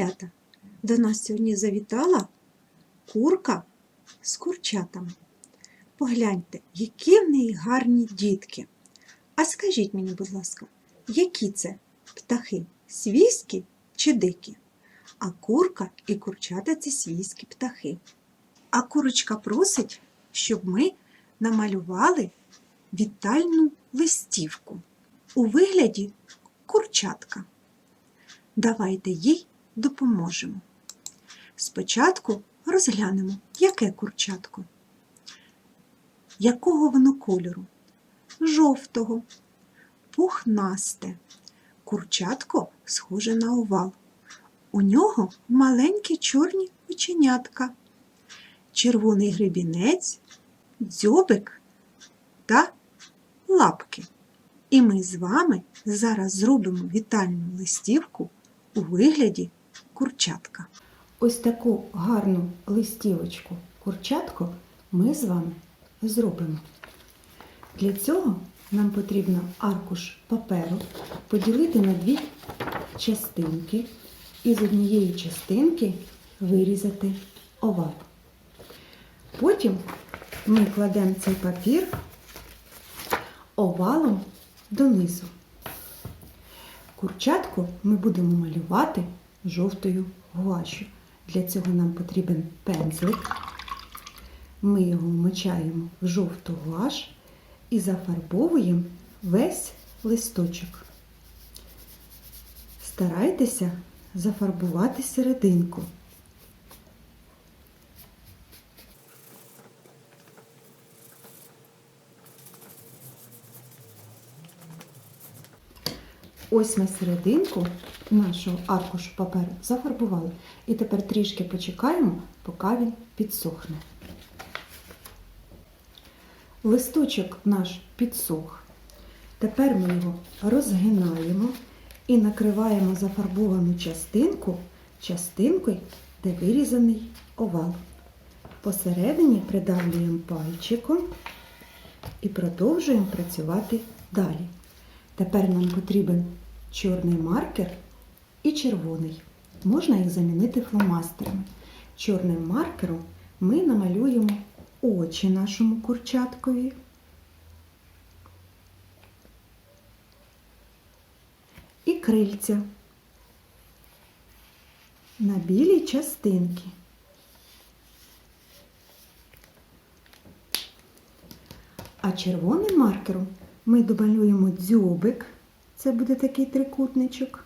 Малята, до нас сьогодні завітала курка з курчатами. Погляньте, які в неї гарні дітки. А скажіть мені, будь ласка, які це птахи? Свійські чи дикі? А курка і курчата це свійські птахи. А курочка просить, щоб ми намалювали вітальну листівку у вигляді курчатка. Давайте їй допоможемо. Спочатку розглянемо, яке курчатко. Якого воно кольору? Жовтого, пухнасте. Курчатко схоже на овал. У нього маленькі чорні оченятка, червоний гребінець, дзьобик та лапки. І ми з вами зараз зробимо вітальну листівку у вигляді курчатка. Ось таку гарну листівочку курчатку ми з вами зробимо. Для цього нам потрібно аркуш паперу поділити на дві частинки і з однієї частинки вирізати овал. Потім ми кладемо цей папір овалом донизу. Курчатку ми будемо малювати жовтою гуашю. Для цього нам потрібен пензлик. Ми його вмочаємо в жовту гуаш і зафарбовуємо весь листочок. Старайтеся зафарбувати серединку. Ось ми серединку нашого аркушу паперу зафарбували. І тепер трішки почекаємо, поки він підсохне. Листочок наш підсох. Тепер ми його розгинаємо і накриваємо зафарбовану частинку частинкою, де вирізаний овал. Посередині придавлюємо пальчиком і продовжуємо працювати далі. Тепер нам потрібен чорний маркер і червоний. Можна їх замінити фломастерами. Чорним маркером ми намалюємо очі нашому курчаткові. І крильця на білій частинки. А червоним маркером ми домалюємо дзьобик, це буде такий трикутничок,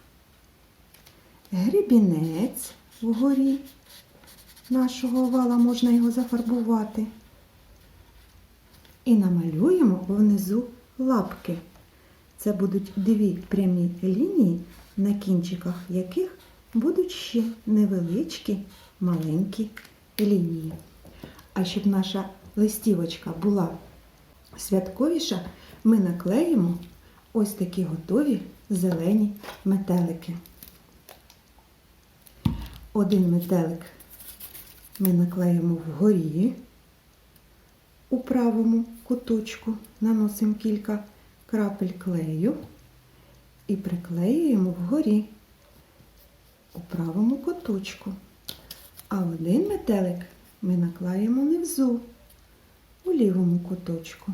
гребінець вгорі нашого овала, можна його зафарбувати. І намалюємо внизу лапки. Це будуть дві прямі лінії, на кінчиках яких будуть ще невеличкі маленькі лінії. А щоб наша листівочка була святковіша, ми наклеїмо ось такі готові зелені метелики. Один метелик ми наклеїмо вгорі, у правому куточку наносимо кілька крапель клею і приклеюємо вгорі у правому куточку. А один метелик ми наклеїмо внизу, у лівому куточку.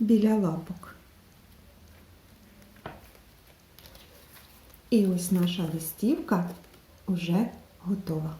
біля лапок. І ось наша листівка вже готова.